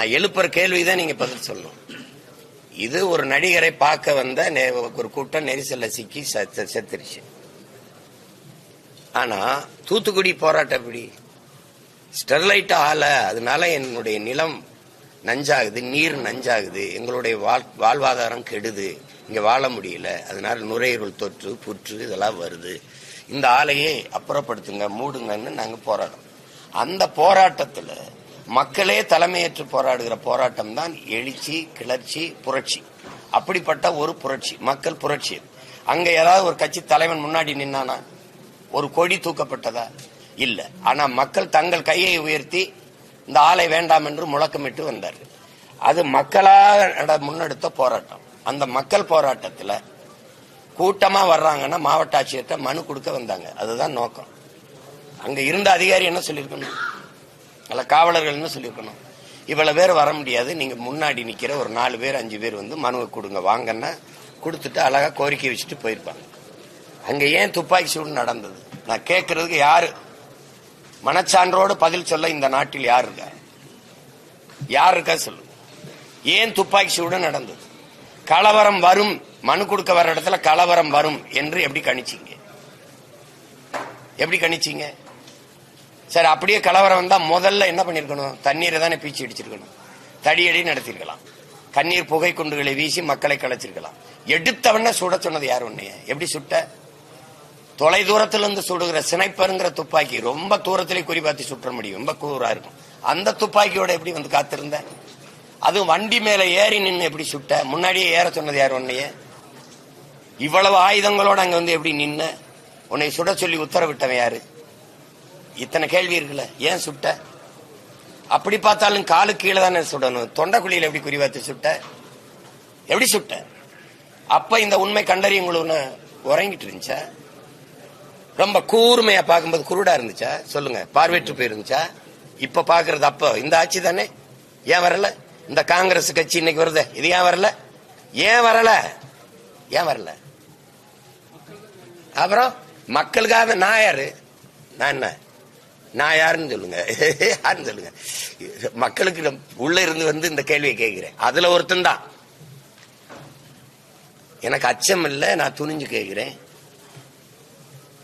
நான் எழுப்புற கேள்விதான் நீங்க பதில் சொல்லணும். இது ஒரு நடிகரை பார்க்க வந்த நெ- ஒரு கூட்டம் நெரிசல்ல சிக்கி செத்துருச்சு. ஆனா தூத்துக்குடி போராட்டம் எப்படி? ஸ்டெர்லைட் ஆல அதனால என்னுடைய நிலம் நஞ்சாகுது நீர் நஞ்சாகுது எங்களுடைய வாழ்- வாழ்வாதாரம் கெடுது இங்க வாழ முடியல அதனால நுரையீரல் தொற்று புற்று இதெல்லாம் வருது. இந்த ஆலையை அப்புறப்படுத்துங்க மூடுங்கன்னு நாங்க போராடுறோம். அந்த போராட்டத்துல மக்களே தலைமையேற்று போராடுகிற போராட்டம் தான் எழுச்சி கிளர்ச்சி புரட்சி. அப்படிப்பட்ட ஒரு புரட்சி மக்கள் புரட்சி. அங்க ஏதாவது ஒரு கட்சி தலைவன் முன்னாடி நின்னானா ஒரு கொடி தூக்கப்பட்டதா? இல்ல. ஆனா மக்கள் தங்கள் கையை உயர்த்தி இந்த ஆலை வேண்டாம் என்று முழக்கமிட்டு வந்தார். அது மக்களாக முன்னெடுத்த போராட்டம். அந்த மக்கள் போராட்டத்தில் கூட்டமா வர்றாங்கன்னா மாவட்ட ஆட்சியர்கிட்ட மனு கொடுக்க வந்தாங்க. அதுதான் நோக்கம். அங்க இருந்த அதிகாரி என்ன சொல்லியிருக்கணும்? அல்ல காவலர்கள்னு சொல்லியிருக்கணும். இவ்வளவு பேர் வர முடியாது. நீங்க முன்னாடி நிக்கிற ஒரு நாலு பேர் அஞ்சு பேர் வந்து மனுவை கொடுங்க. வாங்கன்னா கொடுத்துட்டு அழகா கோரிக்கை வச்சுட்டு போயிருப்பாங்க. அங்க ஏன் துப்பாக்கி சூடு நடந்தது? நான் கேட்கறதுக்கு யாரு? மனச்சான்றோடு பதில் சொல்ல இந்த நாட்டில் யார் இருக்கா? யார் இருக்கா சொல்லு. ஏன் துப்பாக்கி சூடு நடந்தது? கலவரம் வரும். மனு கொடுக்க வர இடத்துல கலவரம் வரும் என்று எப்படி கணிச்சீங்க? எப்படி கணிச்சீங்க? சரி அப்படியே கலவரம் வந்தா முதல்ல என்ன பண்ணிருக்கணும்? தண்ணீரை தானே பீச்சி அடிச்சிருக்கணும் தடியடி நடத்திருக்கலாம் கண்ணீர் புகை குண்டுகளை வீசி மக்களை கலைச்சிருக்கலாம். எடுத்தவன சுட சொன்னது யார் உன்னைய? எப்படி சுட்ட? தொலை தூரத்திலிருந்து சுடுகிற சினைப்பருங்கிற துப்பாக்கி ரொம்ப தூரத்திலே குறிபார்த்து சுற்ற முடியும். ரொம்ப கூரா இருக்கும். அந்த துப்பாக்கியோட எப்படி வந்து காத்திருந்த? அதுவும் வண்டி மேல ஏறி நின்று எப்படி சுட்ட? முன்னாடியே ஏற சொன்னது யார் உன்னைய? இவ்வளவு ஆயுதங்களோட அங்க வந்து எப்படி நின்ன? உன்னை சுட சொல்லி உத்தரவிட்டவன் யாரு? இத்தனை கேள்வி இருக்குல்ல ஏன் சுட்ட? அப்படி பார்த்தாலும் காலு கீழே தானே சுடணும் தொண்டைக்குழியில எப்படி குறிவாத்து சுட்ட? எப்படி சுட்ட? அப்ப இந்த உண்மை கண்டறியும் உங்களுக்கு உறங்கிட்டு இருந்துச்சா? ரொம்ப கூர்மையா பார்க்கும்போது குருடா இருந்துச்சா? சொல்லுங்க. பார்வையற்று போயிருந்துச்சா இப்ப பாக்குறது அப்ப. இந்த ஆட்சி தானே? ஏன் வரல? இந்த காங்கிரஸ் கட்சி இன்னைக்கு வருது. இது ஏன் வரல? ஏன் வரல? ஏன் வரல? அப்புறம் மக்களுக்காக நான் யாரு? நான் என்ன? நான் யாருன்னு சொல்லுங்க. யாருன்னு சொல்லுங்க. மக்களுக்கு உள்ள இருந்து வந்து இந்த கேள்வியை கேட்கிறேன். அதுல ஒருத்தன் தான். எனக்கு அச்சம் இல்ல நான் துணிஞ்சு கேட்கிறேன்.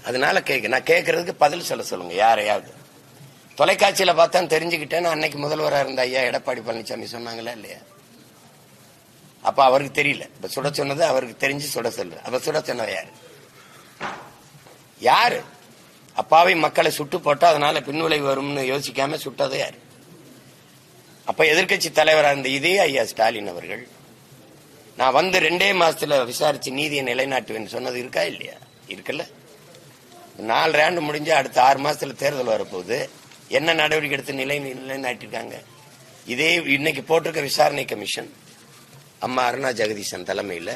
அதனால கேட்க நான் கேட்கறதுக்கு பதில் சொல்ல சொல்லுங்க யாரையாவது. தொலைக்காட்சியில பார்த்தா தெரிஞ்சுக்கிட்டேன்னு அன்னைக்கு முதல்வராக இருந்த ஐயா எடப்பாடி பழனிசாமி சொன்னாங்களா இல்லையா? அப்ப அவருக்கு தெரியல. இப்ப சுட சொன்னது அவருக்கு தெரிஞ்சு சுட சொல்லு அப்ப சுட சொன்னவ யாரு? யாரு? அப்பாவை மக்களை சுட்டு போட்டா அதனால பின்விளைவு வரும்னு யோசிக்காம சுட்டது யாரு? அப்ப எதிர்க்கட்சி தலைவராக இருந்த இதே ஐயா ஸ்டாலின் அவர்கள் நான் வந்து ரெண்டே மாசத்துல விசாரிச்சு நீதியை நிலைநாட்டுவேன்னு சொன்னது இருக்கா இல்லையா? இருக்குல்ல நாலு ஆண்டு முடிஞ்சு அடுத்த ஆறு மாசத்துல தேர்தல் வரப்போகுது. என்ன நடவடிக்கை எடுத்து நிலை நிலைநாட்டிருக்காங்க? இதே இன்னைக்கு போட்டிருக்க விசாரணை கமிஷன் அம்மா அருணா ஜெகதீசன் தலைமையில்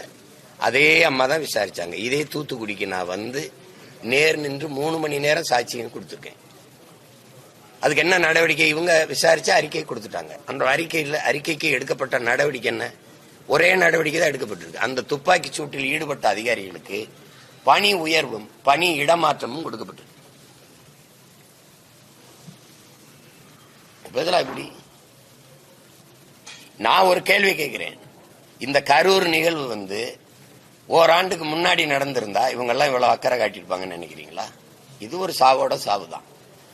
அதே அம்மா தான் விசாரிச்சாங்க. இதே தூத்துக்குடிக்கு நான் வந்து நேர் நின்று மூணு மணி நேரம் சாட்சியம் கொடுத்துருக்கேன். அதுக்கு என்ன நடவடிக்கை? இவங்க விசாரிச்சு அறிக்கை கொடுத்துட்டாங்க. அந்த அறிக்கையில் அறிக்கைக்கு எடுக்கப்பட்ட நடவடிக்கை என்ன? ஒரே நடவடிக்கை தான் எடுக்கப்பட்டிருக்கு. அந்த துப்பாக்கி சூட்டில் ஈடுபட்ட அதிகாரிகளுக்கு பணி உயர்வும் பணி இடமாற்றமும் கொடுக்கப்பட்டிருக்கு. பதிலா இப்படி? நான் ஒரு கேள்வி கேட்கிறேன். இந்த கரூர் நிகழ்வு வந்து ஓராண்டுக்கு முன்னாடி நடந்திருந்தா இவங்க எல்லாம் இவ்வளவு அக்கறை காட்டியிருப்பாங்கன்னு நினைக்கிறீங்களா? இது ஒரு சாவோட சாவு தான்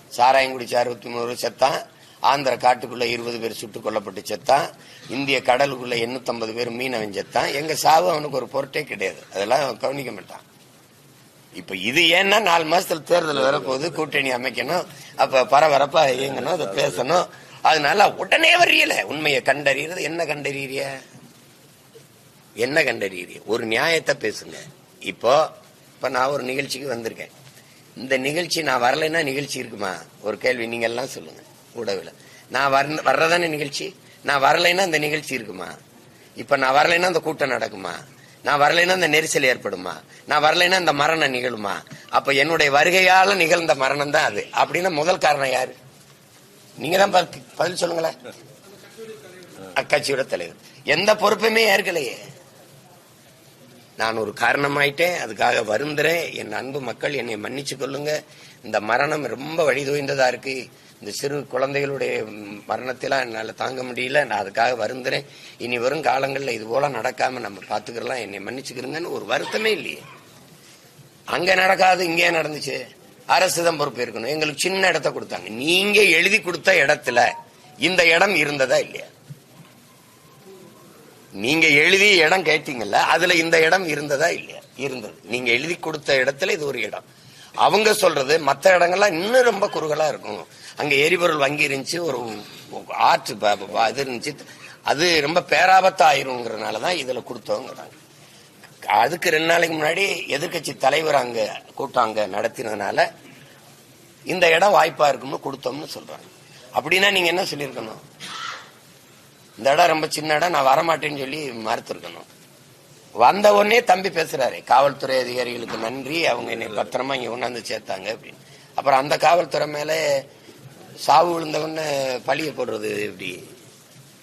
சாராயம் குடிச்ச அறுபத்தி மூணு செத்தான். ஆந்திர காட்டுக்குள்ள இருபது பேர் சுட்டுக் கொல்லப்பட்டு செத்தான். இந்திய கடலுக்குள்ள எண்ணூற்றம்பது பேர் மீனவன் செத்தான். எங்க சாவு அவனுக்கு ஒரு பொருட்டே கிடையாது. அதெல்லாம் அவன் கவனிக்க மாட்டான். இப்ப இது ஏன்னா நாலு மாசத்துல தேர்தல் வரப்போகுது கூட்டணி அமைக்கணும் அப்ப பரபரப்பா இயங்கணும் அதை பேசணும். அதனால உடனே வரியல உண்மையை கண்டறியறது என்ன கண்டறியறிய என்ன கண்டறியுது ஒரு நியாயத்தை பேசுங்க. இப்போ இப்ப நான் ஒரு நிகழ்ச்சிக்கு வந்திருக்கேன். இந்த நிகழ்ச்சி நான் வரலைன்னா நிகழ்ச்சி இருக்குமா? ஒரு கேள்வி நீங்க எல்லாம் சொல்லுங்க ஊடகவில். நான் வர வர்றதானே நிகழ்ச்சி? நான் வரலைன்னா இந்த நிகழ்ச்சி இருக்குமா? இப்ப நான் வரலைன்னா அந்த கூட்டம் நடக்குமா? நான் வரலைன்னா இந்த நெரிசல் ஏற்படுமா? நான் வரலைன்னா இந்த மரணம் நிகழுமா? அப்ப என்னுடைய வருகையால நிகழ்ந்த மரணம் தான் அது. அப்படின்னா முதல் காரணம் யாரு? நீங்க தான் பதில் பதில் சொல்லுங்களேன். அக்கட்சியோட தலைவர். எந்த பொறுப்புமே ஏற்கலையே. நான் ஒரு காரணமாயிட்டேன் அதுக்காக வருந்துறேன். என் அன்பு மக்கள் என்னை மன்னிச்சு கொள்ளுங்க. இந்த மரணம் ரொம்ப வழி தோய்ந்ததா இருக்கு. இந்த சிறு குழந்தைகளுடைய மரணத்திலாம் மரணத்தெல்லாம் தாங்க முடியல. நான் அதுக்காக வருந்துறேன். இனி வரும் காலங்களில் இது போல நடக்காம நம்ம பாத்துக்கலாம் என்னை மன்னிச்சுக்கிறீங்கன்னு ஒரு வருத்தமே இல்லையே. அங்க நடக்காது இங்கே நடந்துச்சு. அரசு தான் பொறுப்பு இருக்கணும். எங்களுக்கு சின்ன இடத்த கொடுத்தாங்க. நீங்க எழுதி கொடுத்த இடத்துல இந்த இடம் இருந்ததா இல்லையா? நீங்க எழுதி இடம் கேட்டீங்கல்ல அதுல இந்த இடம் இருந்ததா இல்லையா? இருந்தது. நீங்க எழுதி கொடுத்த இடத்துல இது ஒரு இடம். அவங்க சொல்றது மத்த இடங்கள்லாம் இன்னும் ரொம்ப குறுகலா இருக்கும். அங்க எரிபொருள் வங்கி இருந்துச்சு ஒரு ஆற்று இது இருந்துச்சு. அது ரொம்ப பேராபத்து ஆயிருங்கிறதுனாலதான் இதுல கொடுத்தோங்கிறாங்க. அதுக்கு ரெண்டு நாளைக்கு முன்னாடி எதிர்க்கட்சி தலைவர் அங்க கூட்டம் அங்க நடத்தினதுனால இந்த இடம் வாய்ப்பா இருக்கும்னு கொடுத்தோம்னு சொல்றாங்க. அப்படின்னா நீங்க என்ன சொல்லியிருக்கணும்? இந்த இடம் ரொம்ப சின்ன இடம் நான் வரமாட்டேன்னு சொல்லி மறுத்துருக்கணும். வந்த உடனே தம்பி பேசுறாரு காவல்துறை அதிகாரிகளுக்கு நன்றி அவங்க என்னை பத்திரமா இங்க கொண்டாந்து சேர்த்தாங்க அப்படின்னு. அப்புறம் அந்த காவல்துறை மேல சாவு விழுந்தவொடனே பழிய போடுறது இப்படி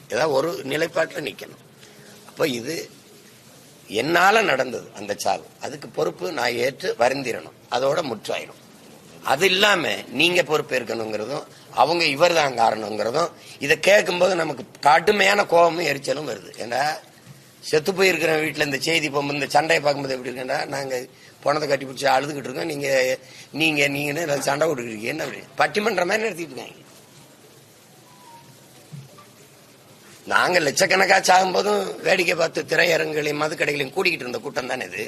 ஏதாவது ஒரு நிலைப்பாட்டில் நிற்கணும் அப்போ இது என்னால் நடந்தது அந்த சாவு. அதுக்கு பொறுப்பு நான் ஏற்று வருந்திரணும். அதோட முற்றாயிரும். அது இல்லாமல் நீங்கள் பொறுப்பேற்கணுங்கிறதும் அவங்க இவர் தான் காரணங்கிறதும் இதை கேட்கும்போது நமக்கு கடுமையான கோபமும் எரிச்சலும் வருது. ஏன்னா செத்து போயிருக்கிற வீட்டில் இந்த செய்தி போகும்போது இந்த சண்டையை பார்க்கும்போது எப்படி இருக்கேன்டா நாங்கள் பணத்தை கட்டி பிடிச்சி அழுதுகிட்டு இருக்கோம் நீங்க நீங்க நீங்க சண்டை கொடுக்குறீங்க என்ன அப்படி? பட்டிமன்ற மாதிரி நடத்திட்டு இருக்காங்க. நாங்க லட்சக்கணக்காக சாகும்போதும் வேடிக்கை பார்த்து திரையரங்குகளையும் மதுக்கடைகளையும் கூடிக்கிட்டு இருந்த கூட்டம் தானே இது.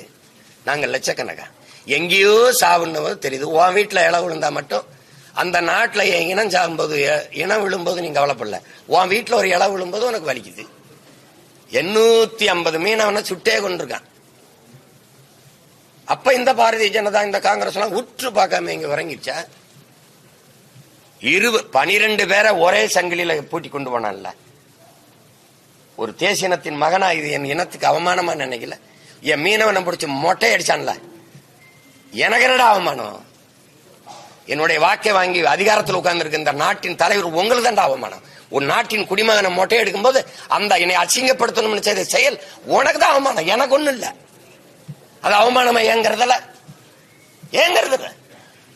நாங்க லட்சக்கணக்கா. எங்கேயோ சாவுன்னு தெரியுது உன் வீட்டுல இளவு விழுந்தா மட்டும் அந்த நாட்டில் என் இனம் சாகும்போது எ- இனம் விழும்போது நீ கவலைப்படல. உன் வீட்டில் ஒரு இளவு விழும்போது உனக்கு வலிக்குது. எண்ணூத்தி ஐம்பது மீனவனை சுட்டே கொண்டிருக்கான். அப்ப இந்த பாரதிய ஜனதா இந்த காங்கிரஸ் எல்லாம் உற்று பார்க்காம இங்க இறங்கிச்சா இரு பனிரெண்டு பேரை ஒரே சங்கிலியில பூட்டி கொண்டு போனான்ல. ஒரு தேசியனத்தின் மகனா இது என் இனத்துக்கு அவமானமா நினைக்கல. என் மீனவனை பிடிச்சி மொட்டை அடிச்சான்ல. எனக்கு என்னடா அவமானம்? என்னுடைய வாக்கை வாங்கி அதிகாரத்தில் உட்கார்ந்து இந்த நாட்டின் தலைவர் உங்களுக்கு தான் அவமானம். ஒரு நாட்டின் குடிமகனை மொட்டை எடுக்கும்போது அந்த என்னை அசிங்கப்படுத்தணும்னு செய்த செயல் உனக்கு தான் அவமானம். எனக்கு ஒன்றும் இல்லை. அது அவமானமா ஏங்கிறதில்ல. ஏங்கிறது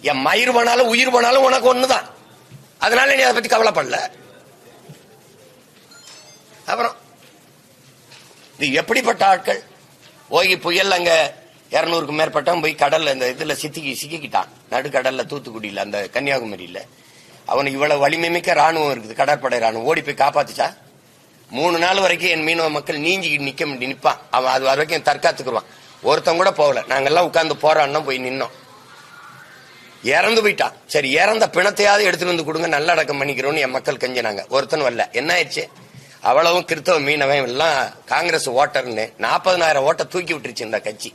என் மயிர் போனாலும் உயிர் போனாலும் உனக்கு ஒன்று தான் அதனால நீ அதை பத்தி கவலைப்படல. அப்புறம் இது எப்படிப்பட்ட ஆட்கள்? ஓகி புயல் அங்கே இருநூறுக்கு மேற்பட்டவன் போய் கடல்ல இந்த இதுல சித்திக்கி சிக்கிக்கிட்டான். நடுக்கடல்ல தூத்துக்குடியில அந்த கன்னியாகுமரியில. அவனுக்கு இவ்வளவு வலிமை மிக்க ராணுவம் இருக்குது கடற்படை ராணுவம் ஓடி போய் காப்பாத்துச்சா? மூணு நாள் வரைக்கும் என் மீனவ மக்கள் நீஞ்சி நிக்க முடியும் நிப்பான். அவன் அது வரைக்கும் தற்காத்துக்குருவான். ஒருத்தன் கூட போகல. நாங்கெல்லாம் உட்காந்து போராடினோம் போய் நின்னோம். இறந்து போயிட்டான். சரி இறந்த பிணத்தையாவது எடுத்துட்டு வந்து கொடுங்க நல்லடக்கம் பண்ணிக்கிறோம்னு என் மக்கள் கெஞ்சினாங்க. ஒருத்தன் வரல. என்ன ஆயிடுச்சு? அவ்வளவும் கிறிஸ்தவ மீனவன் எல்லாம் காங்கிரஸ் ஓட்டர்னு நாற்பதனாயிரம் ஓட்டை தூக்கி விட்டுருச்சு இந்த கட்சி.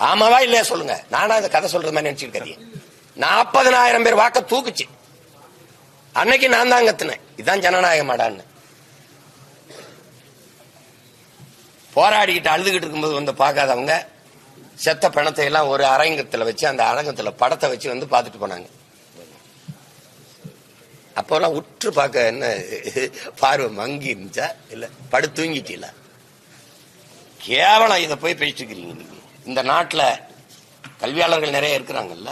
ஆமாவா இல்லையா சொல்லுங்க. நானா இந்த கதை சொல்றது மாதிரி நினைச்சிருக்கீங்க நாற்பதனாயிரம் பேர் வாக்க தூக்குச்சு. அன்னைக்கு நான் தான் கத்துனேன். இதான் ஜனநாயக மாடான்னு போராடிக்கிட்டு அழுதுகிட்டு இருக்கும்போது வந்து பார்க்காதவங்க செத்த பணத்தை எல்லாம் ஒரு அரங்கத்துல வச்சு அந்த அரங்கத்தில் படத்தை வச்சு வந்து பார்த்துட்டு போனாங்க. அப்போல்லாம் உற்று பார்க்க என்ன பார்வை மங்கி இருந்துச்சா? இல்லை படு தூங்கிட்டீங்களா? கேவலம் இதை போய் பேசிட்டு இருக்கிறீங்க நீங்க இந்த நாட்டில் கல்வியாளர்கள் நிறைய இருக்கிறாங்கல்ல?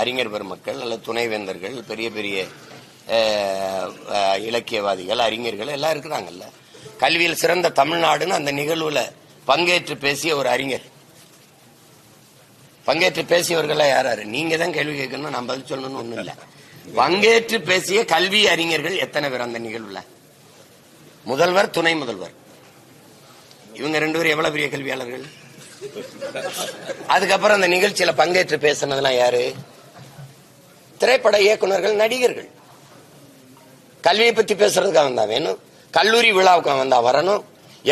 அறிஞர் பெருமக்கள் அல்ல துணைவேந்தர்கள் பெரிய பெரிய இலக்கியவாதிகள் அறிஞர்கள் எல்லாம் இருக்கிறாங்கல்ல? கல்வியில் சிறந்த தமிழ்நாடுன்னு அந்த நிகழ்வுல பங்கேற்று பேசிய ஒரு அறிஞர். பங்கேற்று பேசியவர்கள்லாம் யார் நீங்க தான் கேள்வி கேட்கணும் நான் பதில் சொல்லணும்னு ஒண்ணும் இல்ல. பங்கேற்று பேசிய கல்வி அறிஞர்கள் எத்தனை பேர் அந்த நிகழ்வுல? முதல்வர் துணை முதல்வர். இவங்க ரெண்டு பேரும் எவ்வளவு பெரிய கல்வியாளர்கள்? அதுக்கப்புறம் அந்த நிகழ்ச்சியில பங்கேற்று பேசினதெல்லாம் யாரு? திரைப்பட இயக்குனர்கள் நடிகர்கள். கல்வியை பத்தி பேசுறதுக்கு அவன் தான் வேணும். கல்லூரி விழாவுக்கு அவன் தான் வரணும்.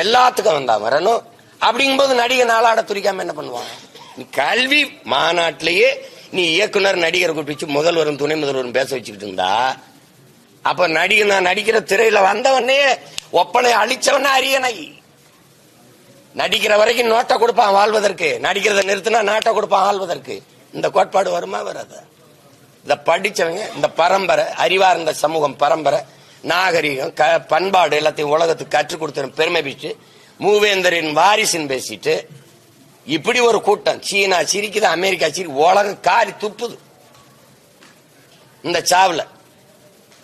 எல்லாத்துக்கும் அவன் தான் வரணும். அப்படிங்கும்போது நடிகர் நாளாட துரிக்காம என்ன பண்ணுவான்? நீ கல்வி மாநாட்டிலேயே நீ இயக்குனர் நடிகரை கூப்பிட்டு முதல்வரும் துணை முதல்வரும் பேச வச்சுக்கிட்டு இருந்தா அப்ப நடிகர் நான் நடிக்கிற திரையில வந்தவனே ஒப்பனை அழிச்சவன அரியணை. நடிக்கிற வரைக்கும் நோட்டை கொடுப்பான் வாழ்வதற்கு. நடிக்கிறத நிறுத்தினா நாட்டை கொடுப்பான் ஆள்வதற்கு. இந்த கோட்பாடு வருமா வராது? இத படிச்சவங்க இந்த பரம்பரை அறிவார்ந்த சமூகம் பரம்பரை நாகரிகம் க பண்பாடு எல்லாத்தையும் உலகத்துக்கு கற்றுக் கொடுத்த பெருமை பிச்சு மூவேந்தரின் வாரிசுன்னு பேசிட்டு இப்படி ஒரு கூட்டம். சீனா சிரிக்குது அமெரிக்கா சிரி உலகம் காரி துப்புது. இந்த சாவில்.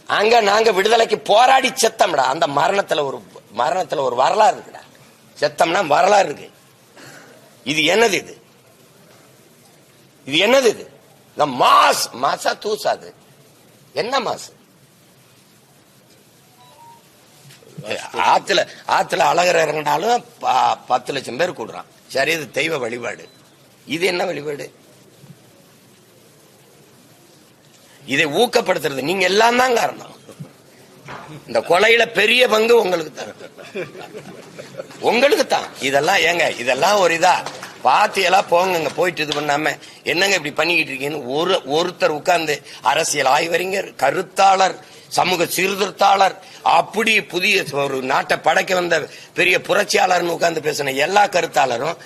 அங்க நாங்க விடுதலைக்கு போராடி செத்தம்டா. அந்த மரணத்துல ஒரு மரணத்துல ஒரு வரலாறு இருக்குடா. செத்தம்னா வரலாறு இருக்கு. இது என்னது இது? இது என்னது இது? இந்த மாஸ் மாசா தூசாது என்ன மாசு ஆத்துல ஆத்துல அழகர் இறங்கினாலும் ப- பத்து லட்சம் பேர் கூடுறான். சரி இது தெய்வ வழிபாடு. இது என்ன வழிபாடு? இதை ஊக்கப்படுத்துறது. நீங்க எல்லாம் தான் காரணம். இந்த கொலையில பெரிய பங்கு உங்களுக்கு தான். உங்களுக்கு தான். இதெல்லாம் ஏங்க இதெல்லாம் ஒரு இதா? பார்த்து எல்லாம் போங்க போயிட்டு இது பண்ணாம. என்னங்க இப்படி பண்ணிக்கிட்டு இருக்கீங்கன்னு ஒரு ஒருத்தர் உட்கார்ந்து அரசியல் ஆய்வறிஞர் கருத்தாளர் சமூக சீர்திருத்தாளர் அப்படி புதிய ஒரு நாட்டை படைக்க வந்த பெரிய புரட்சியாளர்னு உட்கார்ந்து பேசின எல்லா கருத்தாளரும்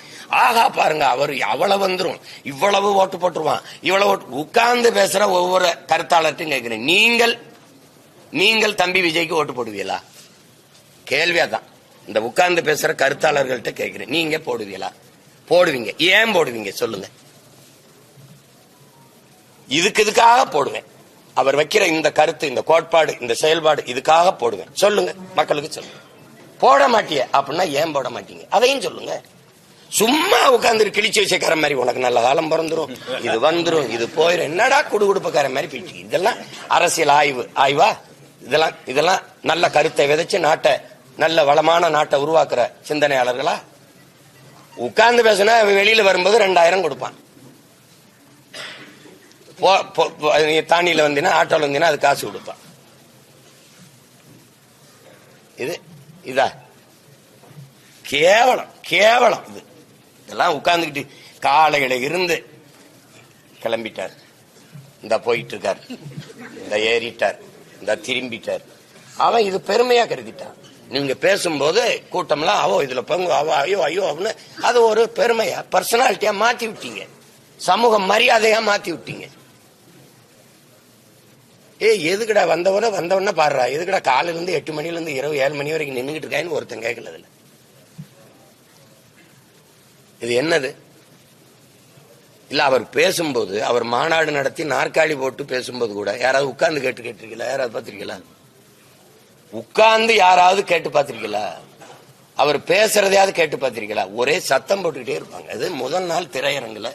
ஆகா பாருங்க அவர் அவ்வளவு வந்துடும் இவ்வளவு ஓட்டு போட்டுருவான் இவ்வளவு ஓட்டு உட்கார்ந்து பேசுற ஒவ்வொரு கருத்தாளர்ட்டும் கேட்கிறேன். நீங்கள் நீங்கள் தம்பி விஜய்க்கு ஓட்டு போடுவீங்களா கேள்வியா தான் இந்த உட்கார்ந்து பேசுற கருத்தாளர்கள்ட்ட கேட்கிறேன். நீங்க போடுவீங்களா போடுவீங்க. ஏன் போடுவீங்க? சொல்லுங்க. இதுக்கு இதுக்காக போடுவேன். அவர் வைக்கிற இந்த கருத்து இந்த கோட்பாடு இந்த செயல்பாடு இதுக்காக போடுவேன். சொல்லுங்க. மக்களுக்கு சொல்லுங்க. போட மாட்டிய அப்படின்னா ஏன் போட மாட்டீங்க? அதையும் சொல்லுங்க. சும்மா உட்கார்ந்து கிழிச்சு வச்சக்கார மாதிரி உனக்கு நல்ல காலம் பிறந்துரும். இது வந்துரும் இது போயிரும். என்னடா குடுகுடுப்புக்கார மாதிரி போயிட்டு இதெல்லாம் அரசியல் ஆய்வு. ஆய்வா? இதெல்லாம் இதெல்லாம் நல்ல கருத்தை விதைச்சு நாட்டை நல்ல வளமான நாட்டை உருவாக்குற சிந்தனையாளர்களா? உட்கார்ந்து பேசுனா வெளியில வரும்போது ரெண்டாயிரம் கொடுப்பான். தானியில வந்தீங்கன்னா ஆட்டோல வந்தீங்கன்னா அது காசு கொடுப்பான். இது இதா? கேவலம் கேவலம் இது. இதெல்லாம் உட்கார்ந்துக்கிட்டு காலையில இருந்து கிளம்பிட்டார். இந்த போயிட்டு இருக்கார். இந்த ஏறிட்டார். இந்த திரும்பிட்டார். அவன் இது பெருமையா கருதிட்டான். நீங்க பேசும்போது கூட்டம்லாம் அவோ இதுல பங்கு அவோ ஐயோ ஐயோ அப்படின்னு அது ஒரு பெருமையா பர்சனாலிட்டியா மாத்தி விட்டீங்க. சமூக மரியாதையா மாத்தி விட்டீங்க. ஏய் எதுக்கடா வந்தவன வந்தவன பாடுறா? எதுக்கடா காலையில இருந்து எட்டு மணில இருந்து இரவு ஏழு மணி வரைக்கும் நின்னுகிட்டு இருக்கான்னு ஒருத்தன் கேட்கல இது என்னது? இல்ல அவர் பேசும்போது அவர் மாநாடு நடத்தி நாற்காலி போட்டு பேசும்போது கூட யாராவது உட்கார்ந்து கேட்டு கேட்டிருக்கீங்களா? யாராவது பார்த்திருக்கீங்களா? உட்கார்ந்து யாராவது கேட்டு பார்த்திருக்கீங்களா? அவர் பேசுறதையாவது கேட்டு பார்த்திருக்கீங்களா? ஒரே சத்தம் போட்டுக்கிட்டே இருப்பாங்க. அது முதல் நாள் திரையரங்குல.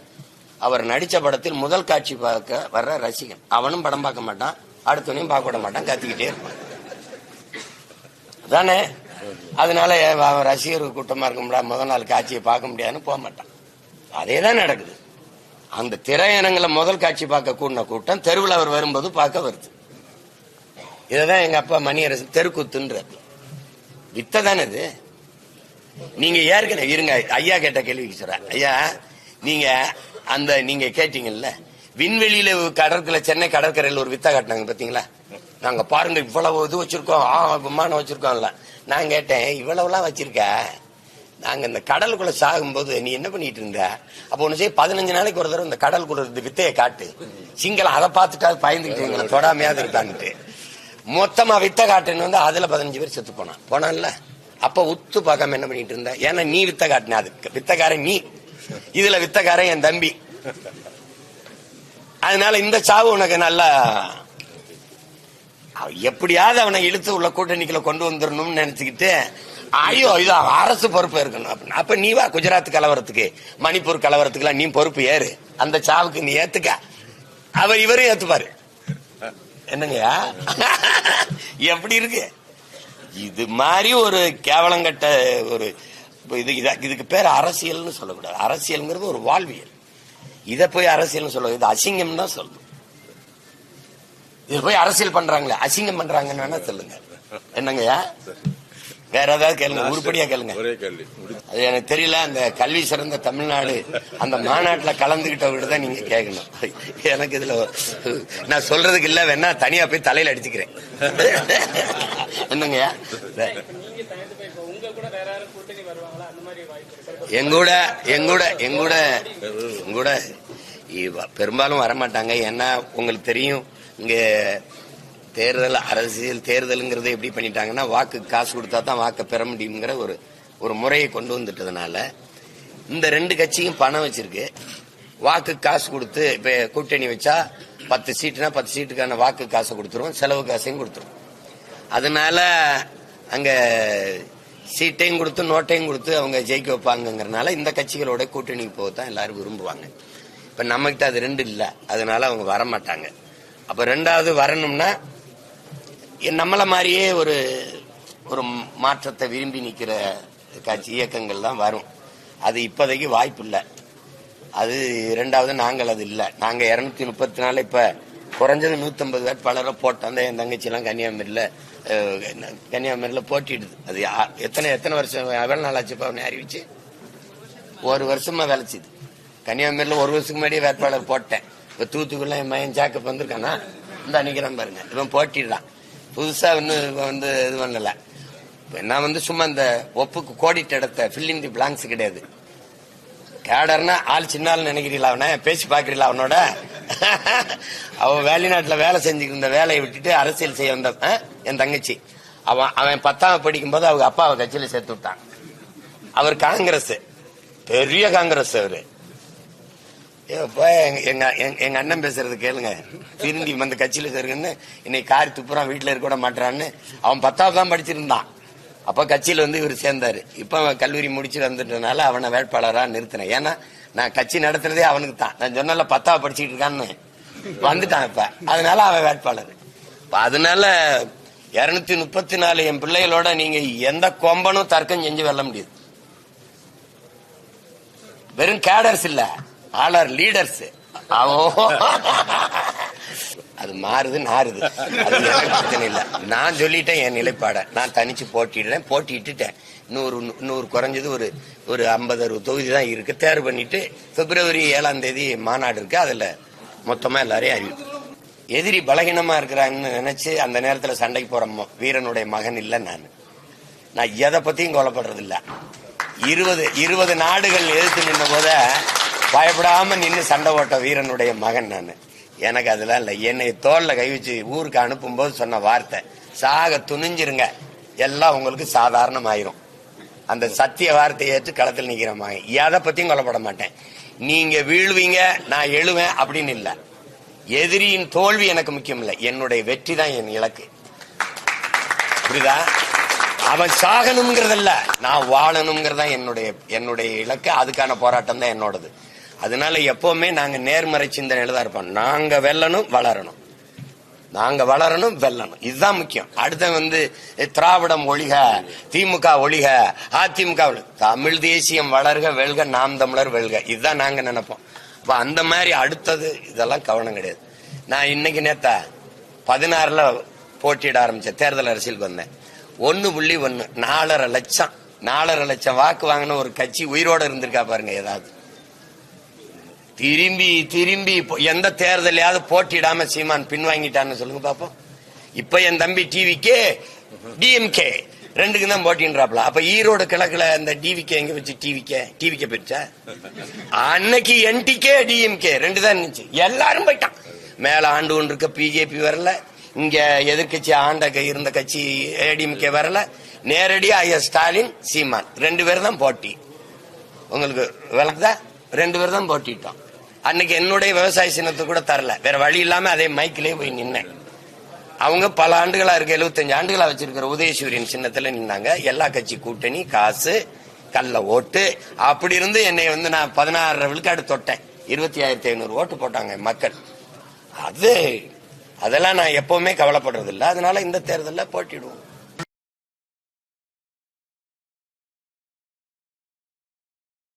அவர் நடிச்ச படத்தில் முதல் காட்சி பார்க்க வர்ற ரசிகன். அவனும் படம் பார்க்க மாட்டான் அடுத்தவனையும் பார்க்க விட மாட்டான் கத்திக்கிட்டே இருப்பான். தானே அதனால அவன் ரசிகர் கூட்டமா இருக்க முடியாது முதல் நாள் காட்சியை பார்க்க முடியாதுன்னு போக மாட்டான். அதே தான் நடக்குது. அந்த திரையரங்குல முதல் காட்சி பார்க்க கூடின கூட்டம் தெருவில் அவர் வரும்போது பார்க்க வருது. இதுதான் எங்க அப்பா மணியரசு தெருக்கூத்துன்ற வித்த தானே இது? நீங்க ஏற்கனவே இருங்க ஐயா கேட்ட கேள்விக்கு சொல்றேன். ஐயா நீங்க அந்த நீங்க கேட்டீங்கல்ல விண்வெளியில கடற்கரை சென்னை கடற்கரையில் ஒரு வித்த காட்டினாங்க பாத்தீங்களா? நாங்க பாருங்க இவ்வளவு இது வச்சிருக்கோம் ஆ விமானம் வச்சிருக்கோம்ல. நான் கேட்டேன் இவ்வளவுலாம் வச்சிருக்க? நாங்க இந்த கடலுக்குள்ள சாகும்போது நீ என்ன பண்ணிட்டு இருந்த? அப்ப ஒண்ணு செய்ய பதினஞ்சு நாளைக்கு ஒரு தடவை இந்த கடலுக்குள்ள இந்த வித்தையை காட்டு. சிங்களம் அதை பார்த்துட்டா பயந்துக்கிட்டு எங்களை தொடாமையாவது இருக்கான்ட்டு மொத்தமா வித்த காட்டுன்னு வந்து அதுல பதினஞ்சு பேர் செத்து போனான். போனான்ல? அப்ப உத்து பார்க்காம என்ன பண்ணிட்டு இருந்த? ஏன்னா நீ வித்த காட்டின அதுக்கு வித்தக்காரன் நீ. இதுல வித்தக்காரன் என் தம்பி. அதனால இந்த சாவு உனக்கு நல்லா எப்படியாவது அவனை இழுத்து உள்ள கூட்டணிக்குள்ள கொண்டு வந்துடணும்னு நினைச்சுக்கிட்டு ஐயோ இது அரசு பொறுப்பு இருக்கணும். அப்படின்னு. அப்ப நீ வா குஜராத் கலவரத்துக்கு மணிப்பூர் கலவரத்துக்குலாம் நீ பொறுப்பு ஏறு. அந்த சாவுக்கு நீ ஏத்துக்க. அவர் இவரும் ஏத்துப்பாரு. என்னங்கய்யா? எப்படி இருக்கு? இது மாதிரி ஒரு கேவலங்கட்ட ஒரு இது இதுக்கு பேர் அரசியல்னு சொல்லக்கூடாது. அரசியல்ங்கிறது ஒரு வாழ்வியல். இதை போய் அரசியல்னு சொல்ல இது அசிங்கம் தான் சொல்லணும் இது போய் அரசியல் பண்றாங்களே அசிங்கம் பண்றாங்கன்னு வேணா சொல்லுங்க. என்னங்கய்யா? வேற ஏதாவது கேளுங்க உருப்படியா கேளுங்க. ஒரே கேள்வி. அது எனக்கு தெரியல அந்த கல்வி சிறந்த தமிழ்நாடு அந்த மாநாட்டுல கலந்துகிட்டவங்க தான் நீங்க கேட்கணும் எனக்கு இதுல நான் சொல்றதுக்கு இல்ல வேணா தனியா போய் தலையில அடிச்சுக்கிறேன். என்னங்கய்யா எங்கூட எங்கூட எங்கூட எங்கூட பெரும்பாலும் வரமாட்டாங்க. ஏன்னா உங்களுக்கு தெரியும் இங்க தேர்தல் அரசியல் தேர்தலுங்கிறது எப்படி பண்ணிட்டாங்கன்னா வாக்கு காசு கொடுத்தா தான் வாக்கை பெற முடியுங்கிற ஒரு ஒரு முறையை கொண்டு வந்துட்டதுனால இந்த ரெண்டு கட்சியும் பணம் வச்சிருக்கு. வாக்கு காசு கொடுத்து இப்ப கூட்டணி வச்சா பத்து சீட்டுனா பத்து சீட்டுக்கான வாக்கு காசை கொடுத்துருவோம் செலவு காசையும் கொடுத்துருவோம். அதனால அங்க சீட்டையும் கொடுத்து நோட்டையும் கொடுத்து அவங்க ஜெயிக்க வைப்பாங்கங்கிறனால இந்த கட்சிகளோட கூட்டணிக்கு போக தான் எல்லாரும் விரும்புவாங்க. இப்ப நம்மகிட்ட அது ரெண்டு இல்லை. அதனால அவங்க வர மாட்டாங்க அப்ப ரெண்டாவது வரணும்னா நம்மளை மாதிரியே ஒரு ஒரு மாற்றத்தை விரும்பி நிற்கிற கட்சி இயக்கங்கள் தான் வரும். அது இப்போதைக்கு வாய்ப்பு இல்லை அது ரெண்டாவது நாங்கள் அது இல்லை. நாங்கள் இரநூத்தி முப்பத்தி நாலு இப்போ குறைஞ்சது நூற்றம்பது வேட்பாளரை போட்டோம் அந்த என் தங்கச்சிலாம் கன்னியாகுமரியில் கன்னியாகுமரியில் போட்டிடுது. அது எத்தனை எத்தனை வருஷம் எவ்வளோ நாள் ஆச்சுப்பா அவனை அறிவிச்சு? ஒரு வருஷமாக விளைச்சிது கன்னியாகுமரியில் ஒரு வருஷத்துக்கு முன்னாடியே வேட்பாளர் போட்டேன். இப்போ தூத்துக்குள்ள என் மயன் ஜாக்கப் வந்திருக்கானா? இந்த நிக்கிறான் பாருங்க. இவன் போட்டிடுறான். புதுசா இன்னும் வந்து இது பண்ணல. நான் வந்து சும்மா இந்த ஒப்புக்கு கோடிட்ட இடத்த ஃபில்லிங் தி பிளாங்க்ஸ் கிடையாது. கேடர்னா ஆள் சின்ன ஆள் நினைக்கிறீங்களா அவனை? பேசி பாக்குறீங்களா அவனோட? அவன் வெளிநாட்டில் வேலை செஞ்சுக்கிட்டு இருந்த வேலையை விட்டுட்டு அரசியல் செய்ய வந்த என் தங்கச்சி. அவன் அவன் பத்தாம் படிக்கும் போது அவங்க அப்பாவை கட்சியில சேர்த்து விட்டான். அவர் காங்கிரஸ் பெரிய காங்கிரஸ் அவரு. எங்க- எங்க எங்க அண்ணன் பேசுறது கேளுங்க. திரும்பி வந்து கட்சியில சேருங்கன்னு இன்னைக்கு கார் துப்புறான் வீட்டுல இருக்க விட மாட்டான்னு அவன் பத்தாவது தான் படிச்சிருந்தான். அப்ப கட்சியில வந்து இவர் சேர்ந்தாரு. இப்ப அவன் கல்லூரி முடிச்சு வந்துட்டனால அவனை வேட்பாளரா நிறுத்தினேன். ஏன்னா நான் கட்சி நடத்துறதே அவனுக்கு தான். நான் சொன்னல பத்தாவது படிச்சுட்டு இருக்கான்னு. வந்துட்டான் இப்ப. அதனால அவன் வேட்பாளர். அதனால இருநூத்தி முப்பத்தி நாலு என் பிள்ளைகளோட நீங்க எந்த கொம்பனும் தர்க்கம் செஞ்சு வெல்ல முடியாது. வெறும் கேடர்ஸ் இல்ல. ஆளர் லீடர்ஸ் அது மாறுது நாறுது. அது எனக்கு பிரச்சனை இல்ல. நான் சொல்லிட்டேன் என் நிலைப்பாட. நான் தனிச்சு போட்டிடுறேன். போட்டிட்டுட்டேன் இன்னொரு இன்னொரு குறைஞ்சது ஒரு ஒரு ஐம்பது அறுபது தொகுதி தான் இருக்கு. தேர்வு பண்ணிட்டு பிப்ரவரி ஏழாம் தேதி மாநாடு இருக்கு. அதுல மொத்தமா எல்லாரையும் அறிவிப்பு எதிரி பலகீனமா இருக்கிறாங்கன்னு நினைச்சு அந்த நேரத்துல சண்டைக்கு போற வீரனுடைய மகன் இல்ல நான். நான் எதை பத்தியும் கொலைப்படுறது இல்ல இருபது இருபது நாடுகள் எதிர்த்து நின்ற போத பயப்படாம நின்று சண்டை ஓட்ட வீரனுடைய மகன் நான். எனக்கு அதெல்லாம் இல்லை. என்னை தோல்ல கை வச்சு ஊருக்கு அனுப்பும்போது சொன்ன வார்த்தை. சாக துணிஞ்சிருங்க. எல்லாம் உங்களுக்கு சாதாரணமாயிரும். அந்த சத்திய வார்த்தையை ஏற்று களத்தில் நிற்கிற மகன். எதை பத்தியும் கொல்லப்பட மாட்டேன். நீங்க வீழ்வீங்க நான் எழுவேன் அப்படின்னு இல்லை. எதிரியின் தோல்வி எனக்கு முக்கியம் இல்லை. என்னுடைய வெற்றி தான் என் இலக்கு. புரியுதா? அவன் சாகணுங்கிறதல்ல நான் வாழணுங்கிறதா என்னுடைய என்னுடைய இலக்கு. அதுக்கான போராட்டம் தான் என்னோடது. அதனால எப்பவுமே நாங்க நேர்மறை சிந்தனையில தான் இருப்போம். நாங்க வெல்லணும் வளரணும். நாங்க வளரணும் வெல்லணும். இதுதான் முக்கியம். அடுத்த வந்து திராவிடம் ஒழிக திமுக ஒழிக அதிமுக தமிழ் தேசியம் வளர்க வெல்க நாம் தமிழர் வெல்க. இதுதான் நாங்க நினைப்போம். அப்ப அந்த மாதிரி அடுத்தது இதெல்லாம் கவனம் கிடையாது. நான் இன்னைக்கு நேத்தா பதினாறுல போட்டியிட ஆரம்பிச்சேன். தேர்தல் அரசியலுக்கு வந்தேன். ஒன்னு புள்ளி ஒன்னு நாலரை லட்சம். நாலரை லட்சம் வாக்கு வாங்கின ஒரு கட்சி உயிரோட இருந்திருக்கா பாருங்க ஏதாவது. திரும்பி திரும்பி இப்போ எந்த தேர்தலையாவது போட்டியிடாம சீமான் பின்வாங்கிட்டான்னு சொல்லுங்க பாப்போம். இப்ப என் தம்பி டிவிக்கே டிஎம்கே ரெண்டுக்கு தான் போட்டின்றாப்ல. அப்ப ஈரோடு கிழக்குல இந்த டிவிக்கே எங்க வச்சு டிவிக்கே டிவிக்கே போயிடுச்சா? அன்னைக்கு என்டிகே டிஎம்கே ரெண்டு தான் இருந்துச்சு எல்லாரும் போயிட்டான். மேல ஆண்டு ஒன்று இருக்க பிஜேபி வரல. இங்க எதிர்கட்சி ஆண்ட இருந்த கட்சி ஏடிஎம்கே வரல. நேரடியா ஐயா ஸ்டாலின் சீமான். ரெண்டு பேர் தான் போட்டி. உங்களுக்கு விளக்குதா? ரெண்டு பேர் தான் போட்டிட்டோம். அன்னைக்கு என்னுடைய விவசாய சின்னத்தை கூட தரல. வேற வழி இல்லாம அதே மைக்கிலே போய் நின்னேன். அவங்க பல ஆண்டுகளா இருக்க எழுபத்தஞ்சு ஆண்டுகளா வச்சிருக்கிற உதயசூரியன் சின்னத்துல நின்னாங்க. எல்லா கட்சி கூட்டணி காசு கல்ல ஓட்டு. அப்படி இருந்து என்னை வந்து நான் பதினாறு விழுக்காடு தொட்டேன். இருபத்தி ஆயிரத்தி ஐநூறு ஓட்டு போட்டாங்க மக்கள். அது அதெல்லாம் நான் எப்பவுமே கவலைப்படுறது இல்ல அதனால இந்த தேர்தலில் போட்டிடுவோம்.